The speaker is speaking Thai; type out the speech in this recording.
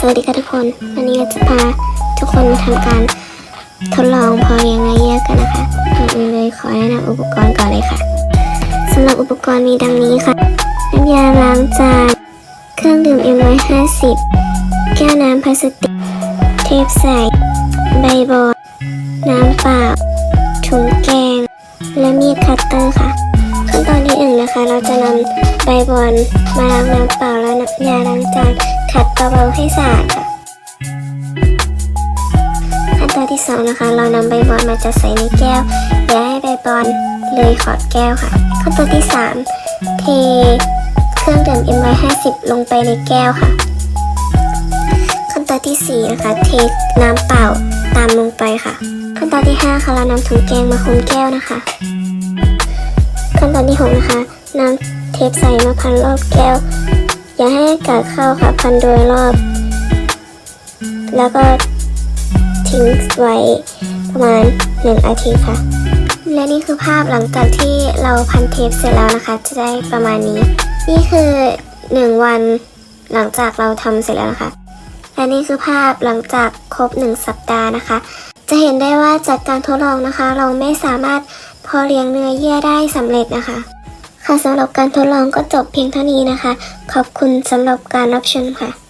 สวัสดีค่ะทุกคน วันนี้จะพาทุกคนมาทำการทดลองพอเลี้ยงเนื้อเยื่อกันนะคะก่อนอื่นเลยขอแนะนำอุปกรณ์ก่อนเลยค่ะสำหรับอุปกรณ์มีดังนี้ค่ะ น้ำยาล้างจาน เครื่องดื่ม M150 แก้วน้ำพลาสติก เทปใส ใบบอลน้ำเปล่า ถุงแกง และมีดคัตเตอร์ค่ะ ขั้นตอนที่หนึ่งนะคะ เราจะนำใบบอลมาล้างน้ำเปล่าและน้ำยาล้างจาน ขัดเบาๆให้สะอาดค่ะขั้นตอนที่สองนะคะ เรานำใบบอลมาจัดใส่ในแก้วอย่าให้ใบบอลเลยขอดแก้วค่ะ ขั้นตอนที่สามเทเครื่องดื่ม M150 ลงไปในแก้วค่ะ ขั้นตอนที่สี่นะคะเทน้ำเปล่าตามลงไปค่ะ ขั้นตอนที่ห้าค่ะเรานำถุงแกงมาคลุมแก้วนะคะ ขั้นตอนที่หกนะคะนำเทปใสมาพันรอบแก้ว อย่าให้อากาศเข้าค่ะพันโดยรอบ แล้วก็ทิ้งไว้ประมาณหนึ่งอาทิตย์ค่ะ และนี่คือภาพหลังจากที่เราพันเทปเสร็จแล้วนะคะ จะได้ประมาณนี้ นี่คือหนึ่งวันหลังจากเราทำเสร็จแล้วนะคะ และนี่คือภาพหลังจากครบหนึ่งสัปดาห์นะคะ จะเห็นได้ว่าจากการทดลองนะคะ เราไม่สามารถพอเลี้ยงเนื้อเยื่อได้สำเร็จนะคะ ค่ะสำหรับการทดลองก็จบเพียงเท่านี้นะคะ ขอบคุณสำหรับการรับชมค่ะ